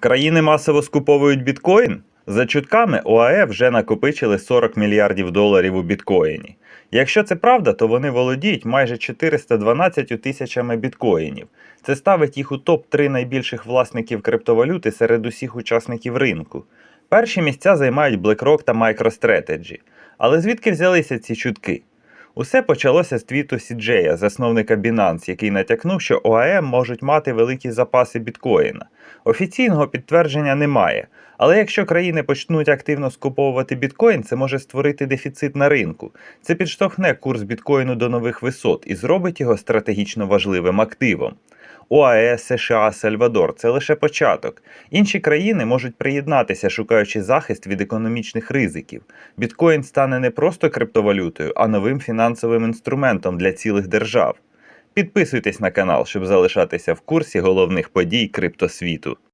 Країни масово скуповують біткоін? За чутками, ОАЕ вже накопичили 40 мільярдів доларів у біткоїні. Якщо це правда, то вони володіють майже 412 тисячами біткоїнів. Це ставить їх у топ-3 найбільших власників криптовалюти серед усіх учасників ринку. Перші місця займають BlackRock та MicroStrategy. Але звідки взялися ці чутки? Усе почалося з твіту Сіджея, засновника Binance, який натякнув, що ОАЕ можуть мати великі запаси біткоїна. Офіційного підтвердження немає, але якщо країни почнуть активно скуповувати біткоін, це може створити дефіцит на ринку. Це підштовхне курс біткоїну до нових висот і зробить його стратегічно важливим активом. ОАЕ, США, Сальвадор це лише початок. Інші країни можуть приєднатися, шукаючи захист від економічних ризиків. Біткоін стане не просто криптовалютою, а новим фінансовим інструментом для цілих держав. Підписуйтесь на канал, щоб залишатися в курсі головних подій криптосвіту.